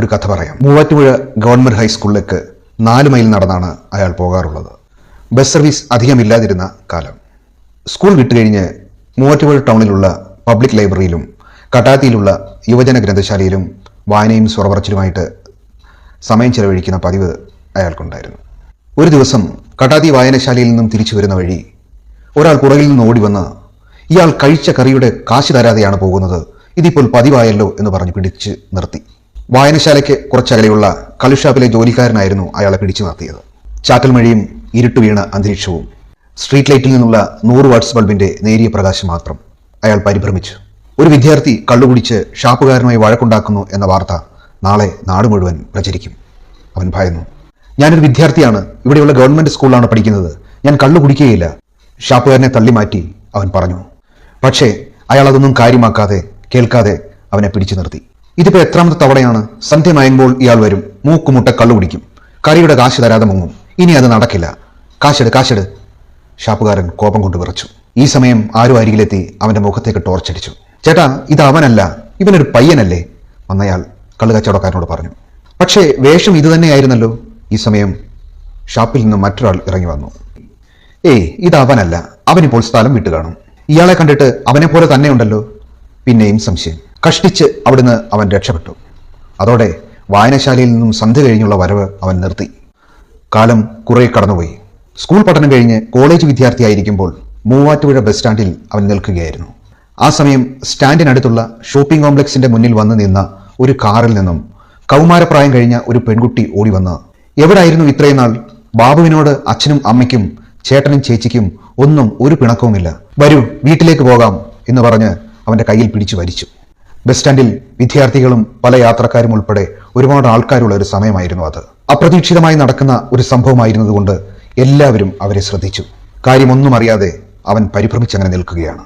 ഒരു കഥ പറയാം. മൂവാറ്റുപുഴ ഗവൺമെന്റ് ഹൈസ്കൂളിലേക്ക് നാല് മൈൽ നടന്നാണ് അയാൾ പോകാറുള്ളത്. ബസ് സർവീസ് അധികമില്ലാതിരുന്ന കാലം. സ്കൂൾ വിട്ടുകഴിഞ്ഞ് മൂവാറ്റുപുഴ ടൗണിലുള്ള പബ്ലിക് ലൈബ്രറിയിലും കട്ടാത്തിയിലുള്ള യുവജന ഗ്രന്ഥശാലയിലും വായനയും സ്വറപറച്ചിലുമായിട്ട് സമയം ചെലവഴിക്കുന്ന പതിവ് അയാൾക്കുണ്ടായിരുന്നു. ഒരു ദിവസം കട്ടാത്തി വായനശാലയിൽ നിന്നും തിരിച്ചു വരുന്ന വഴി ഒരാൾ പുറകിൽ നിന്ന് ഓടി വന്ന് ഇയാൾ കഴിച്ച കറിയുടെ കാശ് തരാതെയാണ് പോകുന്നത്. ഇതിപ്പോൾ പതിവായല്ലോ എന്ന് പറഞ്ഞ് പിടിച്ച് നിർത്തി. വായനശാലയ്ക്ക് കുറച്ചകലെയുള്ള കള്ളുഷാപ്പിലെ ജോലിക്കാരനായിരുന്നു അയാളെ പിടിച്ചു നിർത്തിയത്. ചാറ്റൽ മഴയും ഇരുട്ട് വീണ അന്തരീക്ഷവും സ്ട്രീറ്റ് ലൈറ്റിൽ നിന്നുള്ള നൂറ് വാട്ട്സ് ബൾബിന്റെ നേരിയ പ്രകാശം മാത്രം അയാൾ പരിഭ്രമിച്ചു. ഒരു വിദ്യാർത്ഥി കള്ളുകുടിച്ച് ഷാപ്പുകാരനുമായി വഴക്കുണ്ടാക്കുന്നു എന്ന വാർത്ത നാളെ നാട് മുഴുവൻ പ്രചരിക്കും. അവൻ ഭയന്നു. ഞാനൊരു വിദ്യാർത്ഥിയാണ്. ഇവിടെയുള്ള ഗവൺമെന്റ് സ്കൂളിലാണ് പഠിക്കുന്നത്. ഞാൻ കള്ളു കുടിക്കുകയില്ല. ഷാപ്പുകാരനെ തള്ളി മാറ്റി അവൻ പറഞ്ഞു. പക്ഷേ അയാൾ അതൊന്നും കാര്യമാക്കാതെ കേൾക്കാതെ അവനെ പിടിച്ചു നിർത്തി. ഇതിപ്പോ എത്രാമത്തെ തവണയാണ് സന്ധ്യ മയങ്ങുമ്പോൾ ഇയാൾ വരും. മൂക്കുമുട്ട കള്ളു കുടിക്കും. കറിയുടെ കാശ് തരാതെ മുങ്ങും. ഇനി അത് നടക്കില്ല. കാശെട് കാശെട്. ഷാപ്പുകാരൻ കോപം കൊണ്ട് വിറച്ചു. ഈ സമയം ആരും അരികിലെത്തി അവന്റെ മുഖത്തേക്ക് ടോർച്ചടിച്ചു ചേട്ടാ ഇത് അവനല്ല. ഇവനൊരു പയ്യനല്ലേ? വന്നയാൾ കള്ളു കച്ചവടക്കാരനോട് പറഞ്ഞു. പക്ഷേ വേഷം ഇത് തന്നെയായിരുന്നല്ലോ. ഈ സമയം ഷാപ്പിൽ നിന്ന് മറ്റൊരാൾ ഇറങ്ങി വന്നു. ഏയ് ഇത് അവനല്ല. അവനിപ്പോൾ സ്ഥലം വിട്ടു കാണും ഇയാളെ കണ്ടിട്ട് അവനെ പോലെ തന്നെ ഉണ്ടല്ലോ പിന്നെയും സംശയം. കഷ്ടിച്ച് അവിടുന്ന് അവൻ രക്ഷപ്പെട്ടു. അതോടെ വായനശാലയിൽ നിന്നും സന്ധ്യ കഴിഞ്ഞുള്ള വരവ് അവൻ നിർത്തി. കാലം കുറെ കടന്നുപോയി. സ്കൂൾ പഠനം കഴിഞ്ഞ് കോളേജ് വിദ്യാർത്ഥിയായിരിക്കുമ്പോൾ മൂവാറ്റുപുഴ ബസ് സ്റ്റാൻഡിൽ അവൻ നിൽക്കുകയായിരുന്നു. ആ സമയം സ്റ്റാൻഡിനടുത്തുള്ള ഷോപ്പിംഗ് കോംപ്ലക്സിന്റെ മുന്നിൽ വന്ന് നിന്ന ഒരു കാറിൽ നിന്നും കൗമാരപ്രായം കഴിഞ്ഞ ഒരു പെൺകുട്ടി ഓടി വന്ന് എവിടായിരുന്നു ഇത്രയും നാൾ? ബാബുവിനോട് അച്ഛനും അമ്മയ്ക്കും ചേട്ടനും ചേച്ചിക്കും ഒന്നും ഒരു പിണക്കവുമില്ല. വരൂ വീട്ടിലേക്ക് പോകാം എന്ന് പറഞ്ഞ് അവന്റെ കയ്യിൽ പിടിച്ചു വലിച്ചു. ബസ് സ്റ്റാൻഡിൽ വിദ്യാർത്ഥികളും പല യാത്രക്കാരും ഉൾപ്പെടെ ഒരുപാട് ആൾക്കാരുള്ള ഒരു സമയമായിരുന്നു അത്. അപ്രതീക്ഷിതമായി നടക്കുന്ന ഒരു സംഭവമായിരുന്നതുകൊണ്ട് എല്ലാവരും അവരെ ശ്രദ്ധിച്ചു. കാര്യമൊന്നും അറിയാതെ അവൻ പരിഭ്രമിച്ചങ്ങനെ നിൽക്കുകയാണ്.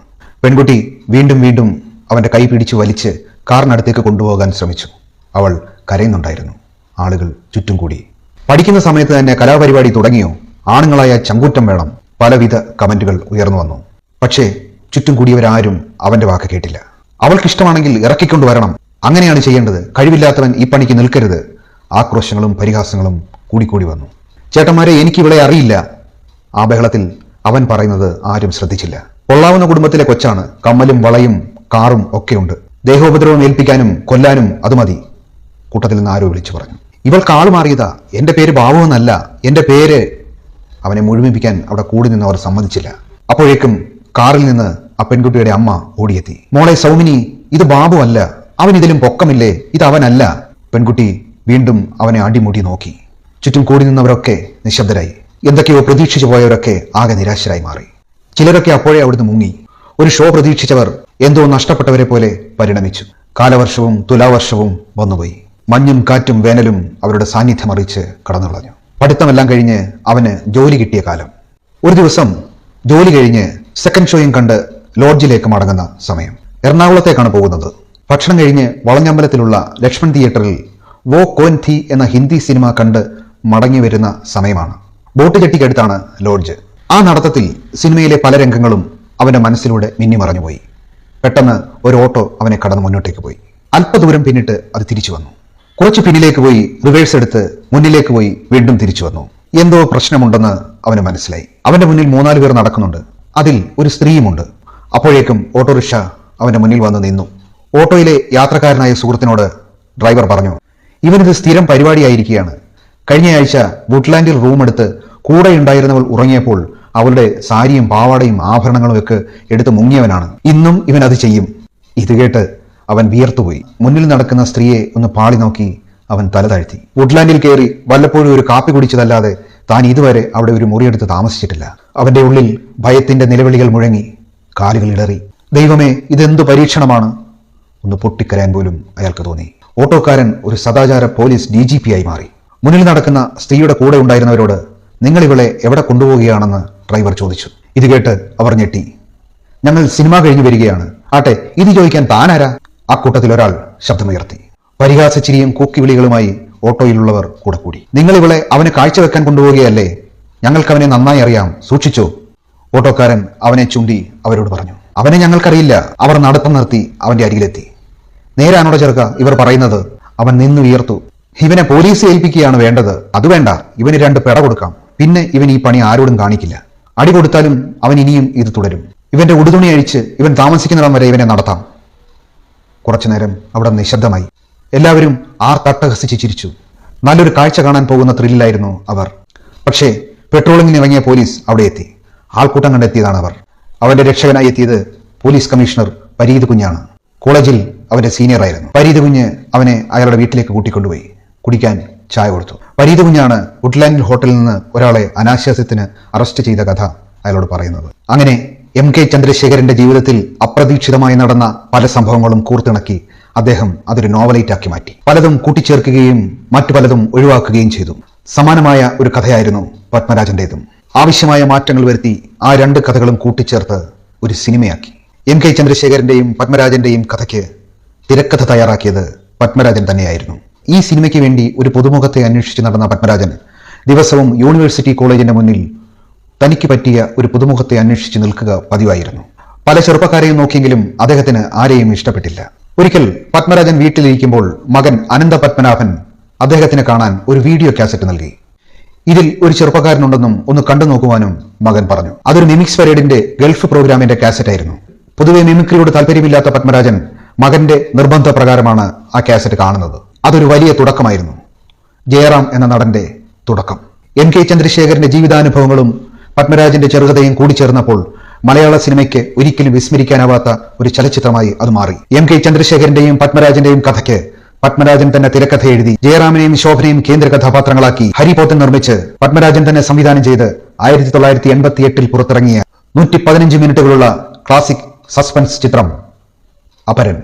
പെൺകുട്ടി വീണ്ടും വീണ്ടും അവന്റെ കൈ പിടിച്ചു വലിച്ച് കാറിനടുത്തേക്ക് കൊണ്ടുപോകാൻ ശ്രമിച്ചു. അവൾ കരയുന്നുണ്ടായിരുന്നു. ആളുകൾ ചുറ്റും കൂടി. പഠിക്കുന്ന സമയത്ത് തന്നെ കലാപരിപാടി തുടങ്ങിയോ ആണുങ്ങളായ ചങ്കൂറ്റം വേണം. പലവിധ കമന്റുകൾ ഉയർന്നു വന്നു. പക്ഷേ ചുറ്റും കൂടിയവരാരും അവന്റെ വാക്ക് കേട്ടില്ല. അവൾക്കിഷ്ടമാണെങ്കിൽ ഇറക്കിക്കൊണ്ടു വരണം. അങ്ങനെയാണ് ചെയ്യേണ്ടത്. കഴിവില്ലാത്തവൻ ഈ പണിക്ക് നിൽക്കരുത്. ആക്രോശങ്ങളും പരിഹാസങ്ങളും കൂടിക്കൂടി വന്നു. ചേട്ടന്മാരെ എനിക്ക് ഇവിടെ അറിയില്ല. ആ ബഹളത്തിൽ അവൻ പറയുന്നത് ആരും ശ്രദ്ധിച്ചില്ല. കൊള്ളാവുന്ന കുടുംബത്തിലെ കൊച്ചാണ്. കമ്മലും വളയും കാറും ഒക്കെയുണ്ട് ദേഹോപദ്രവം ഏൽപ്പിക്കാനും കൊല്ലാനും അത് മതി. കൂട്ടത്തിൽ നിന്ന് ആരോ വിളിച്ചു പറഞ്ഞു. ഇവൾക്ക് ആൾ മാറിയതാ. എന്റെ പേര് ബാബു എന്നല്ല. എന്റെ പേര് അവനെ മുഴുമിപ്പിക്കാൻ അവിടെ കൂടി നിന്നവർ സമ്മതിച്ചില്ല. അപ്പോഴേക്കും കാറിൽ നിന്ന് ആ പെൺകുട്ടിയുടെ അമ്മ ഓടിയെത്തി. മോളെ സൗമിനി ഇത് ബാബു അല്ല. അവൻ ഇതിലും പൊക്കമില്ലേ? ഇത് അവനല്ല. പെൺകുട്ടി വീണ്ടും അവനെ അടിമുടി നോക്കി. ചുറ്റും കൂടി നിന്നവരൊക്കെ നിശബ്ദരായി. എന്തൊക്കെയോ പ്രതീക്ഷിച്ചു പോയവരൊക്കെ ആകെ നിരാശരായി മാറി. ചിലരൊക്കെ അപ്പോഴേ അവിടുന്ന് മുങ്ങി. ഒരു ഷോ പ്രതീക്ഷിച്ചവർ എന്തോ നഷ്ടപ്പെട്ടവരെ പോലെ പരിണമിച്ചു. കാലവർഷവും തുലാവർഷവും വന്നുപോയി. മഞ്ഞും കാറ്റും വേനലും അവരുടെ സാന്നിധ്യം അറിയിച്ച് കടന്നു കളഞ്ഞു പഠിത്തമെല്ലാം കഴിഞ്ഞ് അവന് ജോലി കിട്ടിയ കാലം. ഒരു ദിവസം ജോലി കഴിഞ്ഞ് സെക്കൻഡ് ഷോയും കണ്ട് ലോഡ്ജിലേക്ക് മടങ്ങുന്ന സമയം. എറണാകുളത്തേക്കാണ് പോകുന്നത്. ഭക്ഷണം കഴിഞ്ഞ് വളഞ്ഞമ്പലത്തിലുള്ള ലക്ഷ്മൺ തിയേറ്ററിൽ വോ കോൻ ധി എന്ന ഹിന്ദി സിനിമ കണ്ട് മടങ്ങി വരുന്ന സമയമാണ്. ബോട്ട് കെട്ടിക്കടുത്താണ് ലോഡ്ജ്. ആ നടത്തത്തിൽ സിനിമയിലെ പല രംഗങ്ങളും അവന്റെ മനസ്സിലൂടെ മിന്നിമറഞ്ഞുപോയി. പെട്ടെന്ന് ഒരു ഓട്ടോ അവനെ കടന്ന് മുന്നോട്ടേക്ക് പോയി. അല്പദൂരം പിന്നിട്ട് അത് തിരിച്ചു വന്നു. കുറച്ച് പിന്നിലേക്ക് പോയി റിവേഴ്സ് എടുത്ത് മുന്നിലേക്ക് പോയി വീണ്ടും തിരിച്ചു വന്നു. എന്തോ പ്രശ്നമുണ്ടെന്ന് അവന് മനസ്സിലായി. അവന്റെ മുന്നിൽ മൂന്നാൽ പേർ നടക്കുന്നുണ്ട്. അതിൽ ഒരു സ്ത്രീയുമുണ്ട്. അപ്പോഴേക്കും ഓട്ടോറിക്ഷ അവന്റെ മുന്നിൽ വന്ന് നിന്നു. ഓട്ടോയിലെ യാത്രക്കാരനായ സുഹൃത്തിനോട് ഡ്രൈവർ പറഞ്ഞു ഇവനിത് സ്ഥിരം പരിപാടിയായിരിക്കുകയാണ്. കഴിഞ്ഞ ആഴ്ച വുഡ്ലാൻഡിൽ റൂം എടുത്ത് കൂടെ ഉണ്ടായിരുന്നവൾ ഉറങ്ങിയപ്പോൾ അവളുടെ സാരിയും പാവാടയും ആഭരണങ്ങളും ഒക്കെ എടുത്ത് മുങ്ങിയവനാണ്. ഇന്നും ഇവൻ അത് ചെയ്യും. ഇത് കേട്ട് അവൻ വിയർത്തുപോയി. മുന്നിൽ നടക്കുന്ന സ്ത്രീയെ ഒന്ന് പാളി നോക്കി അവൻ തല താഴ്ത്തി. വുഡ്ലാൻഡിൽ കയറി വല്ലപ്പോഴും ഒരു കാപ്പി കുടിച്ചതല്ലാതെ താൻ ഇതുവരെ അവിടെ ഒരു മുറിയെടുത്ത് താമസിച്ചിട്ടില്ല. അവന്റെ ഉള്ളിൽ ഭയത്തിന്റെ നിലവിളികൾ മുഴങ്ങി. കാലുകൾ ഇടറി. ദൈവമേ ഇതെന്തു പരീക്ഷണമാണ്? ഒന്ന് പൊട്ടിക്കരയാൻ പോലും അയാൾക്ക് തോന്നി. ഓട്ടോക്കാരൻ ഒരു സദാചാര പോലീസ് ഡി ജി പി ആയി മാറി. മുന്നിൽ നടക്കുന്ന സ്ത്രീയുടെ കൂടെ ഉണ്ടായിരുന്നവരോട് നിങ്ങൾ ഇവളെ എവിടെ കൊണ്ടുപോവുകയാണെന്ന് ഡ്രൈവർ ചോദിച്ചു. ഇത് കേട്ട് അവർ ഞെട്ടി. ഞങ്ങൾ സിനിമ കഴിഞ്ഞു വരികയാണ്. ആട്ടെ ഇത് ചോദിക്കാൻ താനാരാ? ആ കൂട്ടത്തിൽ ഒരാൾ ശബ്ദമുയർത്തി. പരിഹാസച്ചിരിയും കൂക്കിവിളികളുമായി ഓട്ടോയിലുള്ളവർ കൂടെ കൂടി. നിങ്ങൾ ഇവളെ അവന് കാഴ്ചവെക്കാൻ കൊണ്ടുപോവുകയല്ലേ? ഞങ്ങൾക്ക് അവനെ നന്നായി അറിയാം. സൂക്ഷിച്ചോ. ഓട്ടോക്കാരൻ അവനെ ചൂണ്ടി അവരോട് പറഞ്ഞു. അവനെ ഞങ്ങൾക്കറിയില്ല. അവർ നടത്തം നിർത്തി അവന്റെ അരികിലെത്തി. നേരാണോടെ ചെറുക്ക ഇവർ പറയുന്നത് അവൻ നിന്ന് ഉയർത്തു ഇവനെ പോലീസ് ഏൽപ്പിക്കുകയാണ് വേണ്ടത്. അത് വേണ്ട. ഇവന് രണ്ട് പെട കൊടുക്കാം. പിന്നെ ഇവൻ ഈ പണി ആരോടും കാണിക്കില്ല. അടി കൊടുത്താലും അവൻ ഇനിയും ഇത് തുടരും. ഇവന്റെ ഉടുതുണി അഴിച്ച് ഇവൻ താമസിക്കുന്നിടം വരെ ഇവനെ നടത്താം. കുറച്ചുനേരം അവിടെ നിശബ്ദമായി. എല്ലാവരും ആർ തട്ടഹസിച്ച് ചിരിച്ചു. നല്ലൊരു കാഴ്ച കാണാൻ പോകുന്ന ത്രില്ലായിരുന്നു അവർ. പക്ഷേ പെട്രോളിങ്ങിന് ഇറങ്ങിയ പോലീസ് അവിടെ എത്തി. ആൾക്കൂട്ടം കണ്ടെത്തിയതാണ് അവർ. അവന്റെ രക്ഷകനായി എത്തിയത് പോലീസ് കമ്മീഷണർ പരീത് കുഞ്ഞാണ്. കോളേജിൽ അവന്റെ സീനിയർ ആയിരുന്നു. പരീത് കുഞ്ഞ് അവനെ അയാളുടെ വീട്ടിലേക്ക് കൂട്ടിക്കൊണ്ടുപോയി. കുടിക്കാൻ ചായ കൊടുത്തു. പരീത് കുഞ്ഞാണ് വുഡ്ലാൻഡിൽ ഹോട്ടലിൽ നിന്ന് ഒരാളെ അനാശാസ്യത്തിന് അറസ്റ്റ് ചെയ്ത കഥ അയാളോട് പറയുന്നത്. അങ്ങനെ എം കെ ചന്ദ്രശേഖരന്റെ ജീവിതത്തിൽ അപ്രതീക്ഷിതമായി നടന്ന പല സംഭവങ്ങളും കൂർത്തിണക്കി അദ്ദേഹം അതൊരു നോവലൈറ്റാക്കി മാറ്റി. പലതും കൂട്ടിച്ചേർക്കുകയും മറ്റു പലതും ഒഴിവാക്കുകയും ചെയ്തു. സമാനമായ ഒരു കഥയായിരുന്നു പത്മരാജന്റേതും. ആവശ്യമായ മാറ്റങ്ങൾ വരുത്തി ആ രണ്ട് കഥകളും കൂട്ടിച്ചേർത്ത് ഒരു സിനിമയാക്കി. എം കെ ചന്ദ്രശേഖരന്റെയും പത്മരാജന്റെയും കഥയ്ക്ക് തിരക്കഥ തയ്യാറാക്കിയത് പത്മരാജൻ തന്നെയായിരുന്നു. ഈ സിനിമയ്ക്ക് വേണ്ടി ഒരു പുതുമുഖത്തെ അന്വേഷിച്ച് നടന്ന പത്മരാജൻ ദിവസവും യൂണിവേഴ്സിറ്റി കോളേജിന്റെ മുന്നിൽ തനിക്ക് പറ്റിയ ഒരു പുതുമുഖത്തെ അന്വേഷിച്ച് നിൽക്കുക പതിവായിരുന്നു. പല ചെറുപ്പക്കാരെയും നോക്കിയെങ്കിലും അദ്ദേഹത്തിന് ആരെയും ഇഷ്ടപ്പെട്ടില്ല. ഒരിക്കൽ പത്മരാജൻ വീട്ടിലിരിക്കുമ്പോൾ മകൻ അനന്ത പത്മനാഭൻ അദ്ദേഹത്തിന് കാണാൻ ഒരു വീഡിയോ കാസറ്റ് നൽകി. ഇതിൽ ഒരു ചെറുപ്പക്കാരനുണ്ടെന്നും ഒന്ന് കണ്ടു നോക്കുവാനും മകൻ പറഞ്ഞു. അതൊരു മിമിക്സ് പരേഡിന്റെ ഗൾഫ് പ്രോഗ്രാമിന്റെ കാസറ്റ് ആയിരുന്നു പൊതുവെ മിമിക്രിയോട് താല്പര്യമില്ലാത്ത പത്മരാജൻ മകന്റെ നിർബന്ധ പ്രകാരമാണ് ആ കാസറ്റ് കാണുന്നത്. അതൊരു വലിയ തുടക്കമായിരുന്നു. ജയറാം എന്ന നടന്റെ തുടക്കം. എം കെ ചന്ദ്രശേഖരന്റെ ജീവിതാനുഭവങ്ങളും പത്മരാജന്റെ ചെറുകഥയും കൂടിച്ചേർന്നപ്പോൾ മലയാള സിനിമയ്ക്ക് ഒരിക്കലും വിസ്മരിക്കാനാവാത്ത ഒരു ചലച്ചിത്രമായി അത് മാറി. എം കെ ചന്ദ്രശേഖരന്റെയും പത്മരാജന്റെയും കഥയ്ക്ക് പത്മരാജൻ തന്നെ തിരക്കഥ എഴുതി ജയറാമിനെയും ശോഭനയും കേന്ദ്ര കഥാപാത്രങ്ങളാക്കി ഹരിപോത്തൻ നിർമ്മിച്ച് പത്മരാജൻ തന്നെ സംവിധാനം ചെയ്ത് ആയിരത്തി തൊള്ളായിരത്തി എൺപത്തി എട്ടിൽ പുറത്തിറങ്ങിയ നൂറ്റി പതിനഞ്ച് മിനിറ്റുകളുള്ള ക്ലാസിക് സസ്പെൻസ് ചിത്രം അപരൻ.